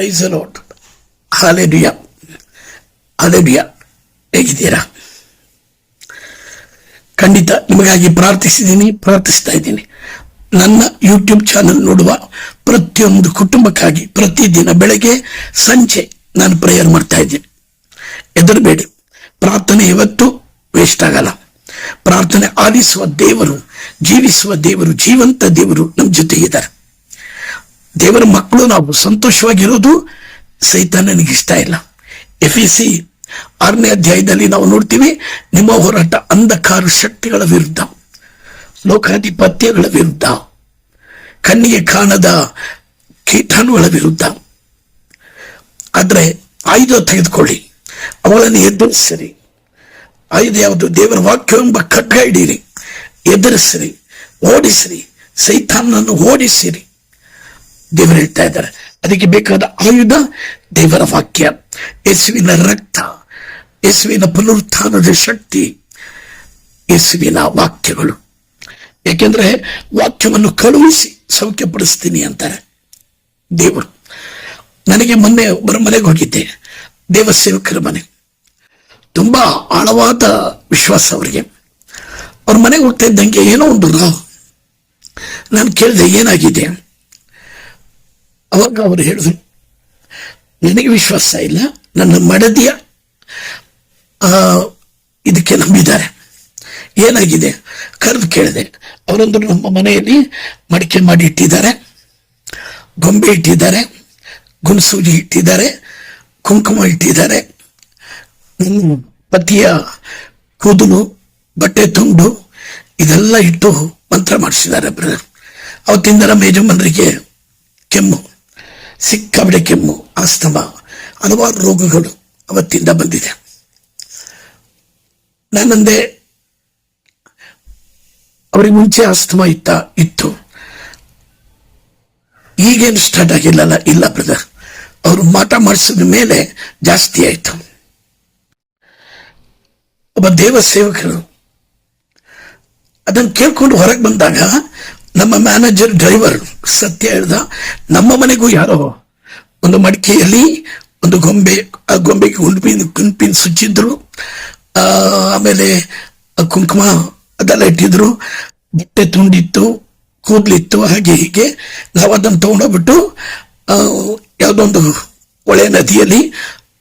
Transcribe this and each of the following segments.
Praise Lord ಹಾಲೆಡಿಯ ಹಾಲೆಡಿಯ ಹೇಗಿದ್ದೀರಾ? ಖಂಡಿತ ನಿಮಗಾಗಿ ಪ್ರಾರ್ಥಿಸಿದ್ದೀನಿ, ಪ್ರಾರ್ಥಿಸ್ತಾ ಇದ್ದೀನಿ. ನನ್ನ ಯೂಟ್ಯೂಬ್ ಚಾನಲ್ ನೋಡುವ ಪ್ರತಿಯೊಂದು ಕುಟುಂಬಕ್ಕಾಗಿ ಪ್ರತಿದಿನ ಬೆಳಗ್ಗೆ, ಸಂಜೆ ನಾನು ಪ್ರೇಯರ್ ಮಾಡ್ತಾ ಇದ್ದೀನಿ. ಹೆದರಬೇಡಿ. ಪ್ರಾರ್ಥನೆ ಇವತ್ತು ವೇಸ್ಟ್ ಆಗಲ್ಲ. ಪ್ರಾರ್ಥನೆ ಆಲಿಸುವ ದೇವರು, ಜೀವಿಸುವ ದೇವರು, ಜೀವಂತ ದೇವರು ನಮ್ಮ ಜೊತೆ ಇದ್ದಾರೆ ದೇವರ ಮಕ್ಕಳು ನಾವು ಸಂತೋಷವಾಗಿರೋದು ಸಹಿತ ಇಷ್ಟ ಇಲ್ಲ. ಎಫ್ ಇ ಸಿ ಆರನೇ ಅಧ್ಯಾಯದಲ್ಲಿ ನಾವು ನೋಡ್ತೀವಿ, ನಿಮ್ಮ ಹೋರಾಟ ಅಂಧಕಾರ ಶಕ್ತಿಗಳ ವಿರುದ್ಧ, ಲೋಕಾಧಿಪತ್ಯಗಳ ವಿರುದ್ಧ, ಕಣ್ಣಿಗೆ ಕಾಣದ ಕೀಟಾಣುಗಳ ವಿರುದ್ಧ. ಆದರೆ ಆಯುಧ ತೆಗೆದುಕೊಳ್ಳಿ ಅವುಗಳನ್ನು ಎದುರಿಸಿರಿ. ಆಯುಧ ಯಾವುದು? ದೇವರ ವಾಕ್ಯವೆಂಬ ಖಡ್ಗ ಹಿಡೀರಿ ಎದುರಿಸಿರಿ, ಓಡಿಸಿರಿ ಸೈತಾನನ್ನು ಓಡಿಸಿರಿ. ದೇವರು ಹೇಳ್ತಾ ಇದ್ದಾರೆ. ಅದಕ್ಕೆ ಬೇಕಾದ ಆಯುಧ ದೇವರ ವಾಕ್ಯ. ಯೇಸುವಿನ ರಕ್ತ, ಯೇಸುವಿನ ಪುನರುತ್ಥಾನದ ಶಕ್ತಿ, ಯೇಸುವಿನ ವಾಕ್ಯಗಳು. ಯಾಕೆಂದ್ರೆ ವಾಕ್ಯವನ್ನು ಕಳುಹಿಸಿ ಸೌಖ್ಯಪಡಿಸ್ತೀನಿ ಅಂತಾರೆ ದೇವರು. ನನಗೆ ಮೊನ್ನೆ ಒಬ್ಬರ ಮನೆಗೆ ಹೋಗಿದ್ದೆ, ದೇವಸೇವಕರ ಮನೆ. ತುಂಬಾ ಆಳವಾದ ವಿಶ್ವಾಸ ಅವರಿಗೆ. ಅವ್ರ ಮನೆಗೆ ಹೋಗ್ತಾ ಇದ್ದಂಗೆ ಏನೋ ಒಂದು ನಾನು ಕೇಳಿದೆ ಏನಾಗಿದೆ? ಅವಾಗ ಅವರು ಹೇಳಿದ್ರು, ನನಗೆ ವಿಶ್ವಾಸ ಇಲ್ಲ, ನನ್ನ ಮಡದಿಯ ಇದಕ್ಕೆ ನಂಬಿದ್ದಾರೆ. ಏನಾಗಿದೆ? ಕರೆದು ಕೇಳಿದೆ ಅವರೊಂದು ನಮ್ಮ ಮನೆಯಲ್ಲಿ ಮಡಿಕೆ ಮಾಡಿ ಇಟ್ಟಿದ್ದಾರೆ, ಗೊಂಬೆ ಇಟ್ಟಿದ್ದಾರೆ ಗುಣಸೂಜಿ ಇಟ್ಟಿದ್ದಾರೆ, ಕುಂಕುಮ ಇಟ್ಟಿದ್ದಾರೆ ಪತಿಯ ಕೂದಲು, ಬಟ್ಟೆ ತುಂಡು, ಇದೆಲ್ಲ ಇಟ್ಟು ಮಂತ್ರ ಮಾಡಿಸಿದ್ದಾರೆ ಅವತ್ತಿಂದ ನಮ್ಮ ಯಜಮಾನರಿಗೆ ಸಿಕ್ಕಾಬಿಡೆ ಕೆಮ್ಮು, ಆಸ್ತಮ, ಹಲವಾರು ರೋಗಗಳು ಅವತ್ತಿಂದ ಬಂದಿದೆ. ನಾನಂದೆ ಅವರಿಗೆ ಮುಂಚೆ ಆಸ್ತಮ ಇತ್ತ, ಇತ್ತು. ಈಗೇನು ಸ್ಟಾರ್ಟ್ ಆಗಿಲ್ಲಲ್ಲ? ಇಲ್ಲ ಬ್ರದರ್ ಅವರು ಮಾಟ ಮಾಡಿಸಿದ ಮೇಲೆ ಜಾಸ್ತಿ ಆಯ್ತು. ಒಬ್ಬ ದೇವ ಸೇವಕರು ಅದನ್ನು ಕೇಳ್ಕೊಂಡು ಹೊರಗೆ ಬಂದಾಗ ನಮ್ಮ ಮ್ಯಾನೇಜರ್ ಡ್ರೈವರ್ ಸತ್ಯ ಹೇಳ್ದ, ನಮ್ಮ ಮನೆಗೂ ಯಾರೋ ಒಂದು ಮಡಿಕೆಯಲ್ಲಿ ಒಂದು ಗೊಂಬೆ, ಆ ಗೊಂಬೆಗೆ ಗುಂಪಿನ ಗುಂಪಿನ ಸುಚ್ಚಿದ್ರು. ಆಮೇಲೆ ಕುಂಕುಮ ಅದೆಲ್ಲ ಇಟ್ಟಿದ್ರು. ಬಟ್ಟೆ ತುಂಡಿತ್ತು, ಕೂದ್ಲಿತ್ತು, ಹಾಗೆ ಹೀಗೆ. ನಾವು ಅದನ್ನು ತಗೊಂಡೋಗ್ಬಿಟ್ಟು ಯಾವುದೊಂದು ಯಾವುದೋ ಒಂದು ಒಳ್ಳೆಯ ನದಿಯಲ್ಲಿ,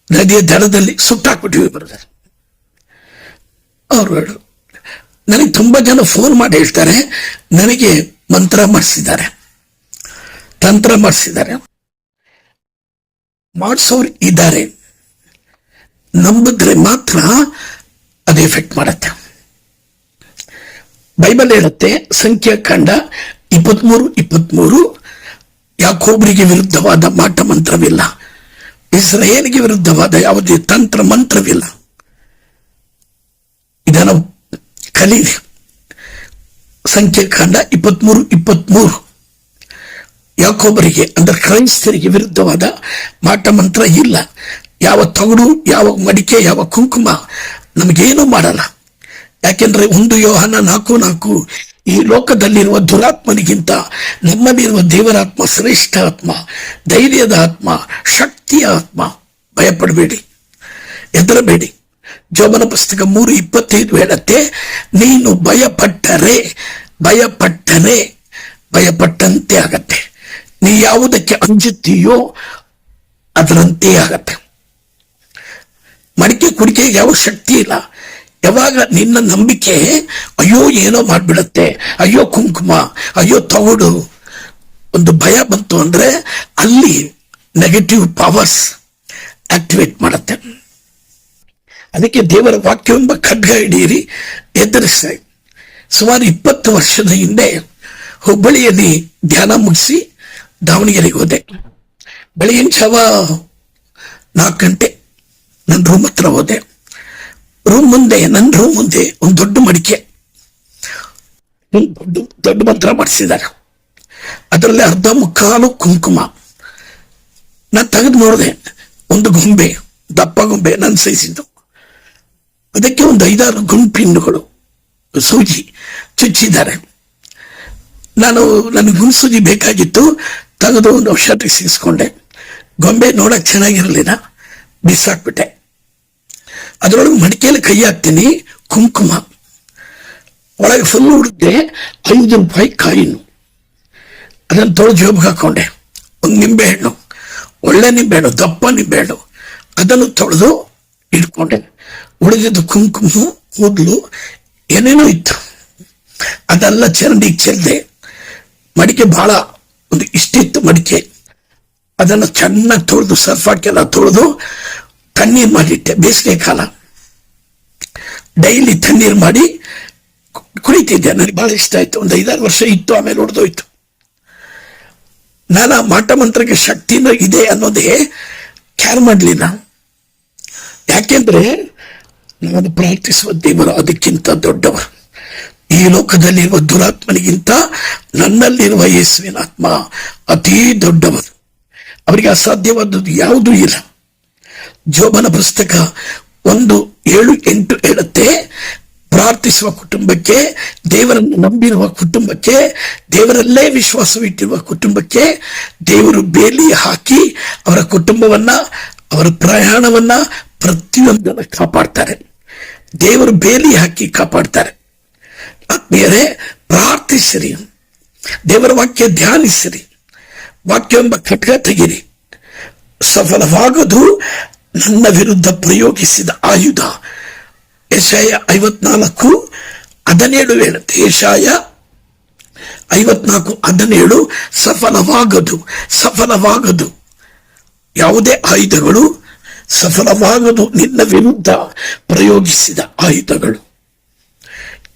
ನದಿಯ ದಡದಲ್ಲಿ ಸುಟ್ಟಾಕ್ಬಿಟ್ಟಿವಿ ಬ್ರದರ್ ಅವರು ನನಗೆ ತುಂಬ ಜನ ಫೋನ್ ಮಾಡಿ ಹೇಳ್ತಾರೆ, ನನಗೆ ಮಂತ್ರ ಮಾಡಿಸಿದ್ದಾರೆ. ತಂತ್ರ ಮಾಡಿಸಿದ್ದಾರೆ. ಮಾಡಿಸೋರು ಇದ್ದಾರೆ. ನಂಬಿದ್ರೆ ಮಾತ್ರ ಅದು ಎಫೆಕ್ಟ್ ಮಾಡುತ್ತೆ. ಬೈಬಲ್ ಹೇಳುತ್ತೆ ಸಂಖ್ಯಾಕಾಂಡ ಇಪ್ಪತ್ಮೂರು ಇಪ್ಪತ್ಮೂರು. ಯಾಕೋಬ್ರಿಗೆ ವಿರುದ್ಧವಾದ ಮಾಟ ಮಂತ್ರವಿಲ್ಲ. ಇಸ್ರೇಲ್ಗೆ ವಿರುದ್ಧವಾದ ಯಾವುದೇ ತಂತ್ರ ಮಂತ್ರವಿಲ್ಲ. ಇದನ್ನು ಕಲೀರಿ. ಸಂಖ್ಯಾಕಾಂಡ ಇಪ್ಪತ್ಮೂರು ಇಪ್ಪತ್ಮೂರು. ಯಾಕೊಬ್ಬರಿಗೆ ಅಂದ್ರೆ ಕ್ರೈಸ್ತರಿಗೆ ವಿರುದ್ಧವಾದ ಮಾಟ ಮಂತ್ರ ಇಲ್ಲ. ಯಾವ ತಗಡು, ಯಾವ ಮಡಿಕೆ, ಯಾವ ಕುಂಕುಮ ನಮಗೇನು ಮಾಡಲ್ಲ. ಯಾಕೆಂದ್ರೆ ಒಂದು ಯೋಹನ ನಾಲ್ಕು ನಾಲ್ಕು, ಈ ಲೋಕದಲ್ಲಿರುವ ದುರಾತ್ಮನಿಗಿಂತ ನಮ್ಮಲ್ಲಿರುವ ದೇವರಾತ್ಮ ಶ್ರೇಷ್ಠ ಆತ್ಮ, ಧೈರ್ಯದ ಆತ್ಮ, ಶಕ್ತಿಯ ಆತ್ಮ. ಭಯಪಡಬೇಡಿ. ಹೆದರಬೇಡಿ. ಜೋಬನ ಪುಸ್ತಕ ಮೂರು ಇಪ್ಪತ್ತೈದು ಹೇಳತ್ತೆ, ನೀನು ಭಯಪಟ್ಟರೆ ಭಯಪಟ್ಟರೆ, ಭಯಪಟ್ಟಂತೆ ಆಗತ್ತೆ. ನೀ ಯಾವುದಕ್ಕೆ ಅಂಜುತ್ತೀಯೋ ಅದರಂತೆ ಆಗತ್ತೆ. ಮಡಿಕೆ ಕುಡಿಕೆಗೆ ಯಾವ ಶಕ್ತಿ ಇಲ್ಲ. ಯಾವಾಗ ನಿನ್ನ ನಂಬಿಕೆ, ಅಯ್ಯೋ ಏನೋ ಮಾಡ್ಬಿಡತ್ತೆ, ಅಯ್ಯೋ ಕುಂಕುಮ, ಅಯ್ಯೋ ತಗೊಡು ಒಂದು ಭಯ ಬಂತು ಅಂದ್ರೆ ಅಲ್ಲಿ ನೆಗೆಟಿವ್ ಪವರ್ಸ್ ಆಕ್ಟಿವೇಟ್ ಮಾಡುತ್ತೆ. ಅದಕ್ಕೆ ದೇವರ ವಾಕ್ಯವೆಂಬ ಖಡ್ಗ ಹಿಡಿಯಿರಿ, ಎದುರಿಸಿ. ಸುಮಾರು ಇಪ್ಪತ್ತು ವರ್ಷದ ಹಿಂದೆ ಹುಬ್ಬಳ್ಳಿಯಲ್ಲಿ ಧ್ಯಾನ ಮುಗಿಸಿ ದಾವಣಗೆರೆಗೆ ಹೋದೆ. ಬೆಳಗಿನ ಜಾವ ನಾಲ್ಕು ಗಂಟೆ ನನ್ನ ರೂಮ್ ಹತ್ರ ಹೋದೆ. ರೂಮ್ ಮುಂದೆ, ನನ್ನ ರೂಮ್ ಮುಂದೆ ಒಂದು ದೊಡ್ಡ ಮಡಿಕೆ. ದೊಡ್ಡ ದೊಡ್ಡ ಮಂತ್ರ ಮಾಡಿಸಿದ್ದಾರೆ. ಅದರಲ್ಲಿ ಅರ್ಧ ಮುಕ್ಕಾಲು ಕುಂಕುಮ. ನಾನು ತೆಗೆದು ನೋಡಿದೆ, ಒಂದು ಗೊಂಬೆ, ದಪ್ಪ ಗೊಂಬೆ ನನ್ನ ಸೈಜಿದ್ದು ಅದಕ್ಕೆ ಒಂದು ಐದಾರು ಗುಂಪಿನ್ನುಗಳು, ಸೂಜಿ ಚುಚ್ಚಿದ್ದಾರೆ. ನಾನು ನನಗೆ ಸೂಜಿ ಬೇಕಾಗಿತ್ತು, ತೆಗೆದು ಒಂದು ಔಷಧ ಸಿಗಿಸ್ಕೊಂಡೆ. ಗೊಂಬೆ ನೋಡಕ್ ಚೆನ್ನಾಗಿರಲಿಲ್ಲ, ಬಿಸಾಕ್ಬಿಟ್ಟೆ. ಅದರೊಳಗೆ ಮಡಿಕೆಯಲ್ಲಿ ಕೈ ಹಾಕ್ತೀನಿ, ಕುಂಕುಮ. ಒಳಗೆ ಫುಲ್ ಹುಡುಕ್ದೆ ಐದು ರೂಪಾಯಿ ಕಾಯಿನು. ಅದನ್ನು ತೊಳೆದು ಜೋಬಿಗೆ ಹಾಕೊಂಡೆ ಒಂದು ನಿಂಬೆಹಣ್ಣು, ಒಳ್ಳೆ ನಿಂಬೆಹಣ್ಣು, ದಪ್ಪ ನಿಂಬೆಹಣ್ಣು. ಅದನ್ನು ತೊಳೆದು ಇಟ್ಕೊಂಡೆ. ಉಳಿದಿದ್ದು ಕುಂಕುಮ ಕೂದಲು ಏನೇನೋ ಇತ್ತು. ಅದೆಲ್ಲ ಚರಂಡಿಗೆ ಚೆಲ್ಲದೆ ಮಡಿಕೆ ಬಹಳ ಒಂದು ಇಷ್ಟಿತ್ತು ಮಡಿಕೆ. ಅದನ್ನು ಚೆನ್ನಾಗಿ ತೊಳೆದು ಸರ್ಫ್ ಹಾಕೆಲ್ಲ ತೊಳೆದು ತಣ್ಣೀರು ಮಾಡಿಟ್ಟೆ ಬೇಸಿಗೆ ಕಾಲ. ಡೈಲಿ ತಣ್ಣೀರು ಮಾಡಿ ಕುಡಿತಿದ್ದೆ. ನನಗೆ ಬಹಳ ಇಷ್ಟ ಆಯ್ತು. ಒಂದು ಐದಾರು ವರ್ಷ ಇತ್ತು, ಆಮೇಲೆ ಹೊಡೆದೋಯ್ತು ನಾನು ಆ ಮಾಟ ಮಂತ್ರಕ್ಕೆ ಶಕ್ತಿನೂ ಇದೆ ಅನ್ನೋದೇ ಕ್ಯಾರ್ ಮಾಡಲಿಲ್ಲ. ಯಾಕೆಂದ್ರೆ ನಾನು ಪ್ರಾರ್ಥಿಸುವ ದೇವರು, ಅದಕ್ಕಿಂತ ದೊಡ್ಡವರು. ಈ ಲೋಕದಲ್ಲಿರುವ ದುರಾತ್ಮನಿಗಿಂತ ನನ್ನಲ್ಲಿರುವ ಯೇಸುವಿನ ಆತ್ಮ ಅತೀ ದೊಡ್ಡವರು ಅವರಿಗೆ ಅಸಾಧ್ಯವಾದದ್ದು ಯಾವುದೂ ಇಲ್ಲ. ಜೋಬನ ಪುಸ್ತಕ ಒಂದು ಏಳು ಎಂಟು ಹೇಳುತ್ತೆ, ಪ್ರಾರ್ಥಿಸುವ ಕುಟುಂಬಕ್ಕೆ, ದೇವರನ್ನು ನಂಬಿರುವ ಕುಟುಂಬಕ್ಕೆ, ದೇವರಲ್ಲೇ ವಿಶ್ವಾಸವಿಟ್ಟಿರುವ ಕುಟುಂಬಕ್ಕೆ ದೇವರು ಬೇಲಿ ಹಾಕಿ ಅವರ ಕುಟುಂಬವನ್ನ, ಅವರ ಪ್ರಯಾಣವನ್ನ ಪ್ರತಿಯೊಂದನ್ನು ಕಾಪಾಡ್ತಾರೆ. ದೇವರು ಬೇಲಿ ಹಾಕಿ ಕಾಪಾಡ್ತಾರೆ. ಆತ್ಮೀಯರೇ, ಪ್ರಾರ್ಥಿಸಿರಿ. ದೇವರ ವಾಕ್ಯ ಧ್ಯಾನಿಸಿರಿ. ವಾಕ್ಯ ಎಂಬ ಖಟ್ಗ ತೆಗಿರಿ. ಸಫಲವಾಗದು ನನ್ನ ವಿರುದ್ಧ ಪ್ರಯೋಗಿಸಿದ ಆಯುಧ. ಏಷಾಯ ಐವತ್ನಾಲ್ಕು ಹದಿನೇಳು ಹೇಳುತ್ತೆ. ಏಷಾಯ ಐವತ್ನಾಲ್ಕು ಹದಿನೇಳು ಸಫಲವಾಗದು ಸಫಲವಾಗದು. ಯಾವುದೇ ಆಯುಧಗಳು ಸಫಲವಾಗದು ನಿನ್ನ ವಿರುದ್ಧ ಪ್ರಯೋಗಿಸಿದ ಆಯುಧಗಳು.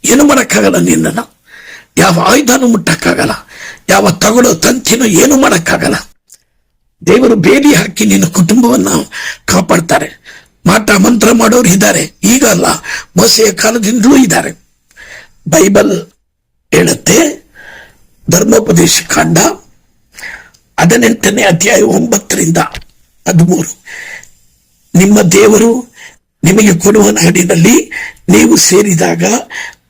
ಏನು ಮಾಡಕ್ಕಾಗಲ್ಲ ನಿನ್ನನ್ನ? ಯಾವ ಆಯುಧನೂ ಮುಟ್ಟಕ್ಕಾಗಲ್ಲ. ಯಾವ ತಗೊಳ್ಳೋ ತಂತಿನೂ ಏನು ಮಾಡಕ್ಕಾಗಲ್ಲ. ದೇವರು ಬೇಲಿ ಹಾಕಿ ನಿನ್ನ ಕುಟುಂಬವನ್ನ ಕಾಪಾಡ್ತಾರೆ. ಮಾಟ ಮಂತ್ರ ಮಾಡೋರು ಇದ್ದಾರೆ. ಈಗ ಅಲ್ಲ, ಮೋಸೆಯ ಕಾಲದಿಂದಲೂ ಇದ್ದಾರೆ. ಬೈಬಲ್ ಹೇಳುತ್ತೆ, ಧರ್ಮೋಪದೇಶ ಕಾಂಡ ಹದಿನೆಂಟನೇ ಅಧ್ಯಾಯ ಒಂಬತ್ತರಿಂದ ಹದಿಮೂರು. ನಿಮ್ಮ ದೇವರು ನಿಮಗೆ ಕೊಡುವ ನಾಡಿನಲ್ಲಿ ನೀವು ಸೇರಿದಾಗ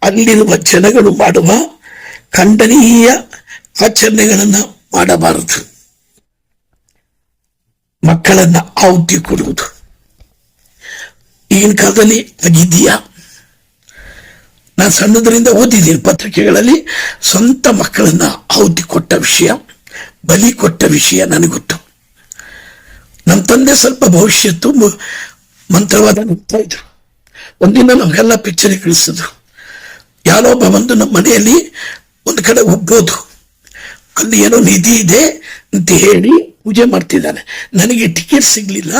ಅಲ್ಲಿರುವ ಜನಗಳು ಮಾಡುವ ಖಂಡನೀಯ ಆಚರಣೆಗಳನ್ನು ಮಾಡಬಾರದು. ಮಕ್ಕಳನ್ನ ಆಹುತಿ ಕೊಡುವುದು. ಈಗಿನ ಕಾಲದಲ್ಲಿ ಆಗಿದೆಯಾ? ನಾನು ಸಣ್ಣದರಿಂದ ಓದಿದ್ದೀನಿ ಪತ್ರಿಕೆಗಳಲ್ಲಿ, ಸ್ವಂತ ಮಕ್ಕಳನ್ನ ಆಹುತಿ ಕೊಟ್ಟ ವಿಷಯ, ಬಲಿ ಕೊಟ್ಟ ವಿಷಯ ನನಗೊತ್ತು. ಗೊತ್ತು ನಮ್ಮ ತಂದೆ ಸ್ವಲ್ಪ ಭವಿಷ್ಯತ್ತು ಮಂತ್ರವಾದ ನೋಡ್ತಾ ಇದ್ರು. ಒಂದಿನ ನಮಗೆಲ್ಲ ಪಿಕ್ಚರ್ ಕಳಿಸಿದ್ರು. ಯಾರೊಬ್ಬ ಬಂದು ನಮ್ಮ ಮನೆಯಲ್ಲಿ ಒಂದು ಕಡೆ ಒಬ್ಬೋದು ಅಲ್ಲಿ ಏನೋ ನಿಧಿ ಇದೆ ಅಂತ ಹೇಳಿ ಪೂಜೆ ಮಾಡ್ತಿದ್ದಾನೆ. ನನಗೆ ಟಿಕೆಟ್ ಸಿಗ್ಲಿಲ್ಲ.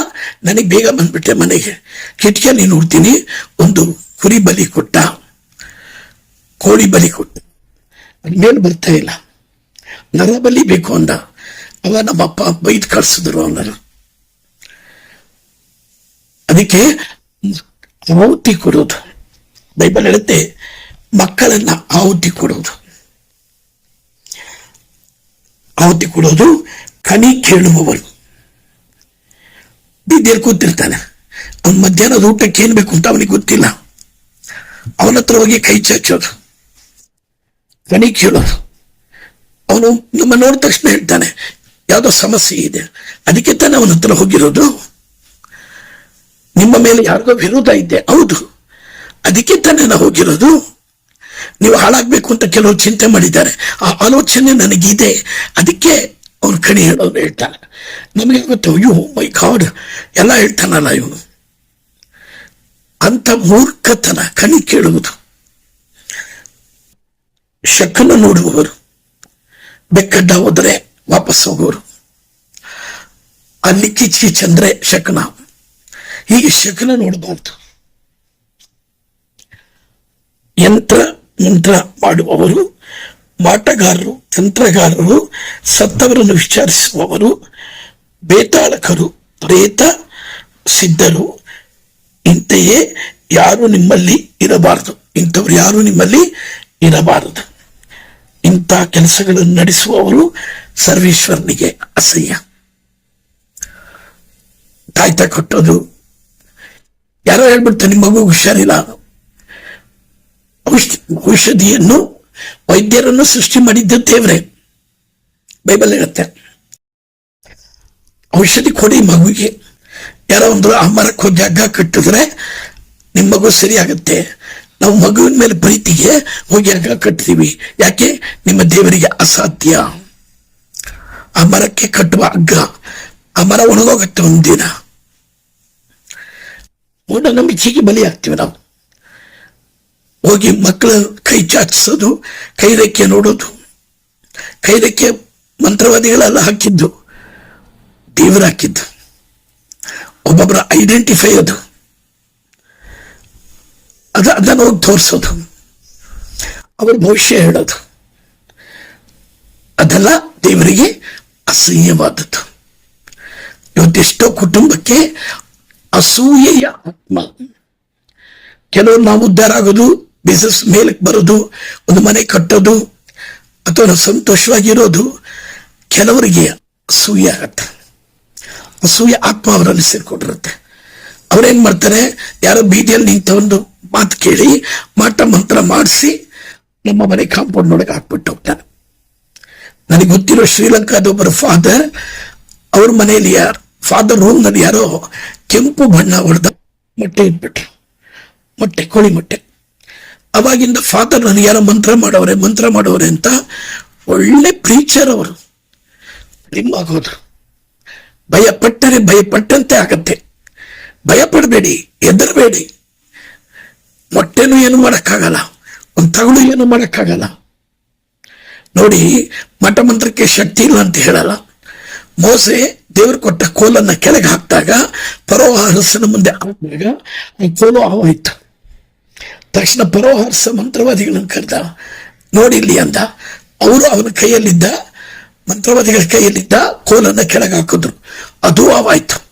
ನನಗೆ ಬೇಗ ಬಂದ್ಬಿಟ್ಟೆ ಮನೆಗೆ. ಕಿಟಕಿಯಲ್ಲಿ ನೋಡ್ತೀನಿ. ಒಂದು ಕುರಿ ಬಲಿ ಕೊಟ್ಟ. ಕೋಳಿ ಬಲಿ ಕೊಟ್ಟ. ಅದ್ಮೇಲೆ ಬರ್ತಾ ಇಲ್ಲ. ನರ ಬಲಿ ಬೇಕು ಅಂದ. ಅವ ನಮ್ಮಪ್ಪ ಬೈದ್ ಕಳ್ಸಿದ್ರು ಅವನನ್ನು. ಅದಕ್ಕೆ ಆಹುತಿ ಕೊಡೋದು ಬೈಬಲ್ ಹೇಳುತ್ತೆ, ಮಕ್ಕಳನ್ನ ಆಹುತಿ ಕೊಡೋದು ಆಹುತಿ ಕೊಡೋದು ಕಣಿ ಕೇಳುವವರು. ಬೀದಿಯಲ್ಲಿ ಕೂತಿರ್ತಾನೆ. ಅವ್ನ ಮಧ್ಯಾಹ್ನದ ಊಟಕ್ಕೆ ಏನ್ ಬೇಕು ಅಂತ ಅವನಿಗೆ ಗೊತ್ತಿಲ್ಲ. ಅವನ ಹತ್ರ ಹೋಗಿ ಕೈ ಚಾಚೋದು. ಕಣಿ ಕೇಳೋದು. ಅವನು ನಮ್ಮ ನೋಡಿದ ತಕ್ಷಣ ಹೇಳ್ತಾನೆ, ಯಾವುದೋ ಸಮಸ್ಯೆ ಇದೆ. ಅದಕ್ಕೆ ತಾನೇ ಅವನ ಹತ್ರ ಹೋಗಿರೋದು. ನಿಮ್ಮ ಮೇಲೆ ಯಾರಿಗೋ ವಿರೋಧ ಇದ್ದೆ ಹೌದು. ಅದಕ್ಕೆ ತಾನೇ ನಾ ಹೋಗಿರೋದು. ನೀವು ಹಾಳಾಗ್ಬೇಕು ಅಂತ ಕೆಲವರು ಚಿಂತೆ ಮಾಡಿದ್ದಾರೆ. ಆ ಆಲೋಚನೆ ನನಗಿದೆ. ಅದಕ್ಕೆ ಅವ್ನು ಕಣಿ ಹೇಳೋದು ಹೇಳ್ತಾನೆ ನಮಗೆ ಗೊತ್ತು, ಅಯ್ಯೋ ಮೈ ಗಾಡ್ ಎಲ್ಲ ಹೇಳ್ತಾನಲ್ಲ ಇವನು. ಅಂತ ಮೂರ್ಖತನ, ಕಣಿ ಕೇಳುವುದು. ಶಕನ ನೋಡುವವರು. ಬೆಕ್ಕಡ್ಡ ಹೋದರೆ ವಾಪಸ್ ಹೋಗೋರು ಅಲ್ಲಿ ಕಿಚಿ ಚಂದ್ರೆ ಶಕನ. ಹೀಗೆ ಶಕನ ನೋಡಬಾರ್ದು. ಯಂತ್ರ, ಮಂತ್ರ ಮಾಡುವವರು, ಮಾಟಗಾರರು, ತಂತ್ರಗಾರರು, ಸತ್ತವರನ್ನು ವಿಚಾರಿಸುವವರು, ಬೇತಾಳಕರು, ಪ್ರೇತ, ಸಿದ್ಧರು, ಇಂತೆಯೇ ಯಾರು ನಿಮ್ಮಲ್ಲಿ ಇರಬಾರದು. ಇಂಥವ್ರು ಯಾರು ನಿಮ್ಮಲ್ಲಿ ಇರಬಾರದು. ಇಂಥ ಕೆಲಸಗಳನ್ನು ನಡೆಸುವವರು ಸರ್ವೇಶ್ವರನಿಗೆ ಅಸಹ್ಯ. ತಾಯ್ತ ಕೊಟ್ಟೋದು ಯಾರೋ ಹೇಳ್ಬಿಡ್ತಾರೆ, ನಿಮ್ಮ ಮಗು ಹುಷಾರಿಲ್ಲ. ಔಷಧಿ, ಔಷಧಿಯನ್ನು ವೈದ್ಯರನ್ನು ಸೃಷ್ಟಿ ಮಾಡಿದ್ದ ದೇವ್ರೆ. ಬೈಬಲ್ ಹೇಳುತ್ತೆ, ಔಷಧಿ ಕೊಡಿ ಮಗುವಿಗೆ. ಯಾರೋ ಒಂದು ಆ ಮರಕ್ಕೆ ಹಗ್ಗ ಕಟ್ಟಿದ್ರೆ ನಿಮ್ಮ ಮಗು ಸರಿಯಾಗುತ್ತೆ. ನಾವು ಮಗುವಿನ ಮೇಲೆ ಪ್ರೀತಿಗೆ ಹೋಗಿ ಹಗ್ಗ ಕಟ್ತೀವಿ. ಯಾಕೆ? ನಿಮ್ಮ ದೇವರಿಗೆ ಅಸಾಧ್ಯ. ಆ ಮರಕ್ಕೆ ಕಟ್ಟುವ ಹಗ್ಗ ಆ ಮರ ಒಣಗೋಗುತ್ತೆ ಒಂದಿನ. ಮೂಢನಂಬಿಕೆಗೆ ಬಲಿಯಾಗ್ತೀವಿ ನಾವು. ಹೋಗಿ ಮಕ್ಕಳ ಕೈ ಚಾಚಿಸೋದು, ಕೈ ರೇಖೆ ನೋಡೋದು, ಕೈ ರೇಖೆ ಮಂತ್ರವಾದಿಗಳೆಲ್ಲ ಹಾಕಿದ್ದು, ದೇವರು ಹಾಕಿದ್ದು. ಒಬ್ಬೊಬ್ಬರ ಐಡೆಂಟಿಫೈ ಅದು. ಅದ, ಅದನ್ನು ಹೋಗಿ ತೋರಿಸೋದು. ಅವ್ರ ಭವಿಷ್ಯ ಹೇಳೋದು. ಅದೆಲ್ಲ ದೇವರಿಗೆ ಅಸಹ್ಯವಾದದ್ದು. ಇವತ್ತೆಷ್ಟೋ ಕುಟುಂಬಕ್ಕೆ ಅಸೂಯೆಯ ಆತ್ಮ. ಕೆಲವರು ನಾವು ಉದ್ಧಾರ ಆಗೋದು ಬಿಸ್ನೆಸ್ ಮೇಲಕ್ಕೆ ಬರೋದು, ಒಂದು ಮನೆ ಕಟ್ಟೋದು, ಅಥವಾ ಸಂತೋಷವಾಗಿರೋದು, ಕೆಲವರಿಗೆ ಅಸೂಯೆ ಆಗತ್ತೆ. ಅಸೂಯೆ ಆತ್ಮ ಅವರಲ್ಲಿ ಸೇರ್ಕೊಂಡಿರುತ್ತೆ ಅವ್ರೇನ್ ಮಾಡ್ತಾರೆ? ಯಾರೋ ಬೀದಿಯಲ್ಲಿ ನಿಂತ ಒಂದು ಮಾತು ಕೇಳಿ ಮಾಟ ಮಂತ್ರ ಮಾಡಿಸಿ, ನಮ್ಮ ಮನೆ ಕಾಂಪೌಂಡ್ ಒಳಗೆ ಹಾಕ್ಬಿಟ್ಟು ಹೋಗ್ತಾನೆ. ನನಗೆ ಗೊತ್ತಿರೋ ಶ್ರೀಲಂಕಾದ ಒಬ್ಬರ ಫಾದರ್ ಅವ್ರ ಮನೆಯಲ್ಲಿ ಯಾರು ಫಾದರ್ ರೂಮ್ನಲ್ಲಿ ಯಾರೋ ಕೆಂಪು ಬಣ್ಣ ಹೊಡೆದ ಮೊಟ್ಟೆ ಇಟ್ಬಿಟ್ರು. ಮೊಟ್ಟೆ, ಕೋಳಿ ಮೊಟ್ಟೆ. ಅವಾಗಿಂದ ಫಾದರ್ ನನಗೆ ಯಾರೋ ಮಂತ್ರ ಮಾಡೋರೆ ಮಂತ್ರ ಮಾಡೋರೆ ಅಂತ ಒಳ್ಳೆ ಪ್ರೀಚರ್ ಅವರು. ಆಗೋದು ಭಯ ಪಟ್ಟರೆ ಭಯ ಪಟ್ಟಂತೆ ಆಗತ್ತೆ. ಭಯ ಪಡಬೇಡಿ ಹೆದರಬೇಡಿ. ಮೊಟ್ಟೆನೂ ಏನು ಮಾಡೋಕ್ಕಾಗಲ್ಲ ಒಂದು ತಗಳು ಏನು ಮಾಡೋಕ್ಕಾಗಲ್ಲ. ನೋಡಿ ಮಠ ಮಂತ್ರಕ್ಕೆ ಶಕ್ತಿ ಇಲ್ಲ ಅಂತ ಹೇಳಲ್ಲ. ಮೋಸೆ ದೇವರು ಕೊಟ್ಟ ಕೋಲನ್ನ ಕೆಳಗೆ ಹಾಕಿದಾಗ ಪರೋಹಾರಸನ ಮುಂದೆ ಹಾಕಿದಾಗ ಆ ಕೋಲು ಆವಾಯ್ತು ತಕ್ಷಣ ಪರೋಹರ್ಸ ಮಂತ್ರವಾದಿಗಳನ್ನು ಕರೆದ ನೋಡಿಲ್ಲಿ ಅಂದ ಅವರು ಅವನ ಕೈಯಲ್ಲಿದ್ದ, ಮಂತ್ರವಾದಿಗಳ ಕೈಯಲ್ಲಿದ್ದ ಕೋಲನ್ನ ಕೆಳಗೆ ಹಾಕಿದ್ರು. ಅದು ಆವಾಯ್ತು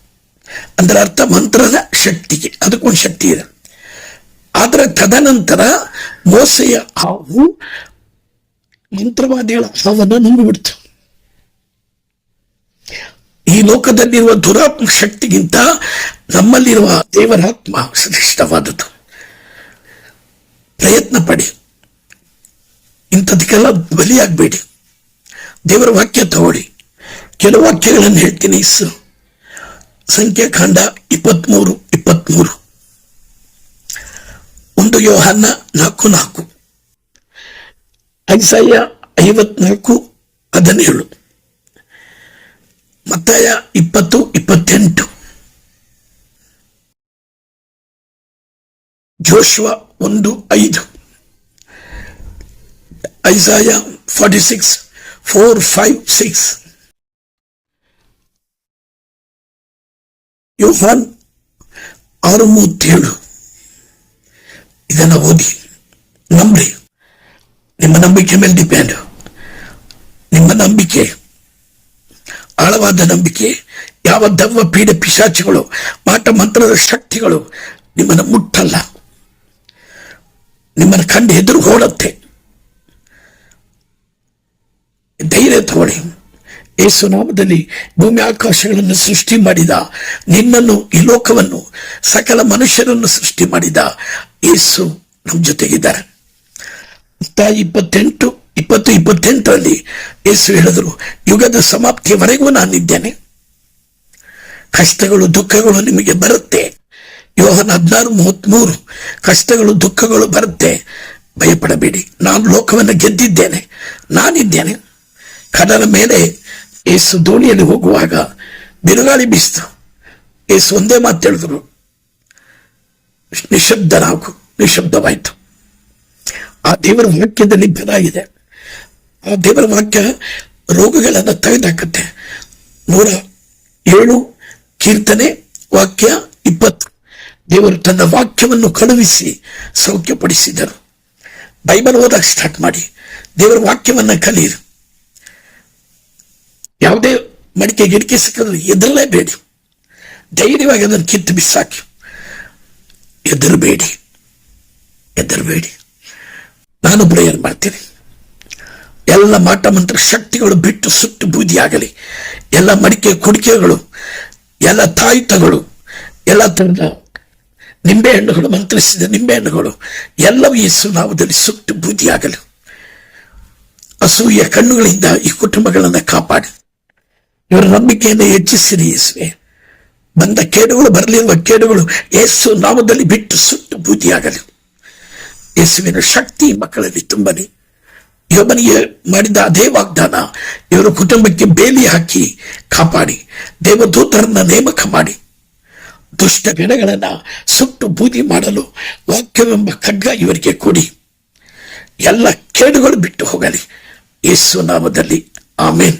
ಅಂದ್ರೆ ಅರ್ಥ ಮಂತ್ರದ ಶಕ್ತಿಗೆ, ಅದಕ್ಕೊಂದು ಶಕ್ತಿ ಇದೆ. ಆದ್ರೆ ತದನಂತರ ಮೋಸೆಯ ಹಾವು ಮಂತ್ರವಾದಿಗಳ ಹಾವನ್ನು ನುಂಗಿಬಿಡ್ತು. ಈ ಲೋಕದಲ್ಲಿರುವ ದುರಾತ್ಮ ಶಕ್ತಿಗಿಂತ ನಮ್ಮಲ್ಲಿರುವ ದೇವರಾತ್ಮ ಶ್ರೇಷ್ಠವಾದದ್ದು. ಪ್ರಯತ್ನ ಪಡಿ. ಇಂಥದಕ್ಕೆಲ್ಲ ಬಲಿಯಾಗಬೇಡಿ. ದೇವರ ವಾಕ್ಯ ತಗೊಳ್ಳಿ. ಕೆಲವು ವಾಕ್ಯಗಳನ್ನು ಹೇಳ್ತೀನಿ, ಇಸ್ರು. ಸಂಖ್ಯಾಕಾಂಡ ಇಪ್ಪತ್ಮೂರು ಇಪ್ಪತ್ಮೂರು. ಒಂದು ಯೋಹನ್ನ ನಾಲ್ಕು ನಾಲ್ಕು. ಐಸಯ್ಯ ಐವತ್ನಾಲ್ಕು ಹದಿನೇಳು. ಮತ್ತಾಯ ಇಪ್ಪತ್ತು, ಇಪ್ಪತ್ತೆಂಟು. ಜೋಶ್ವ ಒಂದು, ಐದು. Isaiah forty six, four, five, six. ಯೋಹಾನ್ ಆರು ಮೂವತ್ತೇಳು ಇದನ್ನು ಓದಿ, ನಂಬ್ರಿ. ನಿಮ್ಮ ನಂಬಿಕೆ ಮೇಲೆ ಡಿಪೆಂಡ್ ನಿಮ್ಮ ನಂಬಿಕೆ. ಆಳವಾದ ನಂಬಿಕೆ, ಯಾವ ದವ್ವ, ಪೀಡ, ಪಿಶಾಚಿಗಳು ಮಾಟ ಮಂತ್ರದ ಶಕ್ತಿಗಳು ನಿಮ್ಮನ್ನು ಮುಟ್ಟಲ್ಲ. ನಿಮ್ಮನ್ನು ಕಂಡು ಎದುರು ಹೋಡತ್ತೆ ಧೈರ್ಯ ತಗೊಳ್ಳಿ. ಯೇಸು ನಾಮದಲ್ಲಿ ಭೂಮಿ ಆಕಾಶಗಳನ್ನು ಸೃಷ್ಟಿ ಮಾಡಿದ, ನಿನ್ನನ್ನು, ಈ ಲೋಕವನ್ನು, ಸಕಲ ಮನುಷ್ಯರನ್ನು ಸೃಷ್ಟಿ ಮಾಡಿದ ಯೇಸು ನಮ್ಮ ಜೊತೆಗಿದ್ದಾರೆ. ಇಪ್ಪತ್ತೆಂಟು. ಇಪ್ಪತ್ತು, ಇಪ್ಪತ್ತೆಂಟರಲ್ಲಿ ಯೇಸು ಹೇಳಿದರು, ಯುಗದ ಸಮಾಪ್ತಿಯವರೆಗೂ ನಾನಿದ್ದೇನೆ. ಕಷ್ಟಗಳು, ದುಃಖಗಳು ನಿಮಗೆ ಬರುತ್ತೆ. ಯೋಹನ ಹದಿನಾರು, ಮೂವತ್ಮೂರು, ಕಷ್ಟಗಳು, ದುಃಖಗಳು ಬರುತ್ತೆ. ಭಯಪಡಬೇಡಿ. ನಾನು ಲೋಕವನ್ನು ಗೆದ್ದಿದ್ದೇನೆ. ನಾನಿದ್ದೇನೆ. ಕಡಲ ಮೇಲೆ ಏಸು ದೋಣಿಯಲ್ಲಿ ಹೋಗುವಾಗ ಬಿರುಗಾಳಿ ಬೀಸ್ತು. ಏಸು ಒಂದೇ ಮಾತೇಳಿದ್ರು ನಿಶಬ್ದ ನಿಶಬ್ದನಾಗು, ನಿಶಬ್ದವಾಯಿತು. ಆ ದೇವರ ವಾಕ್ಯದಲ್ಲಿ ಬಲ ಇದೆ ಆ ದೇವರ ವಾಕ್ಯ ರೋಗಗಳನ್ನು ತೆಗೆದಾಕತ್ತೆ. ನೂರ ಏಳು ಕೀರ್ತನೆ ವಾಕ್ಯ ಇಪ್ಪತ್ತು. ದೇವರು ತನ್ನ ವಾಕ್ಯವನ್ನು ಕಳುಹಿಸಿ ಸೌಖ್ಯಪಡಿಸಿದರು. ಬೈಬಲ್ ಓದಕ್ಕೆ ಸ್ಟಾರ್ಟ್ ಮಾಡಿ. ದೇವರ ವಾಕ್ಯವನ್ನು ಕಲಿಯಿರಿ. ಯಾವುದೇ ಮಡಿಕೆ ಗಿಡಿಕೆ ಸಿಕ್ಕಿದ್ರೆ ಎದರಲೇಬೇಡಿ ಧೈರ್ಯವಾಗಿ ಅದನ್ನು ಕಿತ್ತು ಬಿಸಾಕಿ. ಎದರಬೇಡಿ ಎದರಬೇಡಿ ನಾನು ಪ್ರೇಯರ್ ಮಾಡ್ತೀನಿ? ಎಲ್ಲ ಮಾಟ ಮಂತ್ರ ಶಕ್ತಿಗಳು ಬಿಟ್ಟು ಸುಟ್ಟು ಬೂದಿಯಾಗಲಿ. ಎಲ್ಲ ಮಡಿಕೆ ಕುಡಿಕೆಗಳು, ಎಲ್ಲ ತಾಯಿತಗಳು, ಎಲ್ಲ ಥರದ ನಿಂಬೆಹಣ್ಣುಗಳು ಮಂತ್ರಿಸಿದ ನಿಂಬೆಹಣ್ಣುಗಳು ಎಲ್ಲವೂ ಯೇಸು ನಾಮದಲ್ಲಿ ಸುಟ್ಟು ಬೂದಿಯಾಗಲಿ. ಅಸೂಯ ಕಣ್ಣುಗಳಿಂದ ಈ ಕುಟುಂಬಗಳನ್ನು ಕಾಪಾಡಿ. ಇವರ ನಂಬಿಕೆಯನ್ನು ಹೆಚ್ಚಿಸಿರಿ ಯೇಸುವೆ. ಬಂದ ಕೇಡುಗಳು ಬರಲಿರುವ ಕೇಡುಗಳು ಯೇಸು ನಾಮದಲ್ಲಿ ಬಿಟ್ಟು ಸುಟ್ಟು ಬೂದಿಯಾಗಲಿ. ಯೇಸುವಿನ ಶಕ್ತಿ ಮಕ್ಕಳಲ್ಲಿ ತುಂಬಲಿ. ಯೋಬನಿಗೆ ಮಾಡಿದ ಅದೇ ವಾಗ್ದಾನ, ಇವರ ಕುಟುಂಬಕ್ಕೆ ಬೇಲಿ ಹಾಕಿ ಕಾಪಾಡಿ, ದೇವದೂತರನ್ನ ನೇಮಕ ಮಾಡಿ. ದುಷ್ಟ ಗಿಡಗಳನ್ನ ಸುಟ್ಟು ಬೂದಿ ಮಾಡಲು ವಾಕ್ಯವೆಂಬ ಖಡ್ಗ ಇವರಿಗೆ ಕೊಡಿ. ಎಲ್ಲ ಕೇಡುಗಳು ಬಿಟ್ಟು ಹೋಗಲಿ. ಯೇಸು ನಾಮದಲ್ಲಿ ಆಮೇನ್.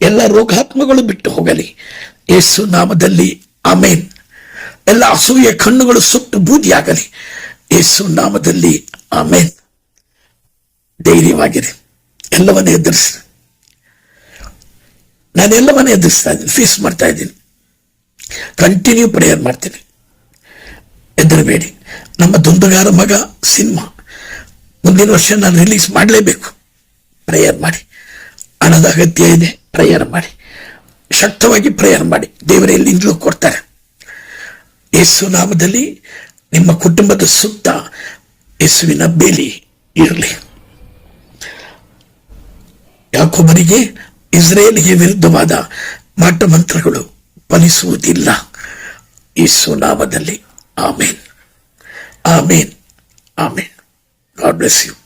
ಎಲ್ಲ ರೋಗಾತ್ಮಗಳು ಬಿಟ್ಟು ಹೋಗಲಿ. ಯೇಸು ನಾಮದಲ್ಲಿ ಆಮೇನ್. ಎಲ್ಲ ಅಸೂಯೆ ಕಣ್ಣುಗಳು ಸುಟ್ಟು ಬೂದಿಯಾಗಲಿ. ಯೇಸು ನಾಮದಲ್ಲಿ ಆಮೇನ್. ಧೈರ್ಯವಾಗಿರಿ. ಎಲ್ಲವನ್ನ ಎದುರಿಸಿ ನಾನು ಎಲ್ಲವನ್ನ ಎದುರಿಸ್ತಾ ಇದ್ದೀನಿ. ಫೇಸ್ ಮಾಡ್ತಾ ಇದ್ದೀನಿ. ಕಂಟಿನ್ಯೂ ಪ್ರೇಯರ್ ಮಾಡ್ತೀನಿ. ಹೆದರಬೇಡಿ. ನಮ್ಮ ದುಂದುಗಾರ ಮಗ ಸಿನಿಮಾ, ಮುಂದಿನ ವರ್ಷ ನಾನು ರಿಲೀಸ್ ಮಾಡಲೇಬೇಕು. ಪ್ರೇಯರ್ ಮಾಡಿ. ಹಣದ ಅಗತ್ಯ ಇದೆ ಪ್ರೇಯರ್ ಮಾಡಿ. ಶಕ್ತವಾಗಿ ಪ್ರೇಯರ್ ಮಾಡಿ. ದೇವರ ಎಲ್ಲಿಂದಲೂ ಕೊಡ್ತಾರೆ. ಯೇಸು ನಾಮದಲ್ಲಿ ನಿಮ್ಮ ಕುಟುಂಬದ ಸುತ್ತ ಯೇಸುವಿನ ಬೇಲಿ ಇರಲಿ. ಯಾಕೊಬ್ಬರಿಗೆ ಇಸ್ರೇಲ್ಗೆ ವಿರುದ್ಧವಾದ ಮಾಟ ಮಂತ್ರಗಳು ಫಲಿಸುವುದಿಲ್ಲ. ಯೇಸು ನಾಮದಲ್ಲಿ amen. Amen. Amen. God bless you.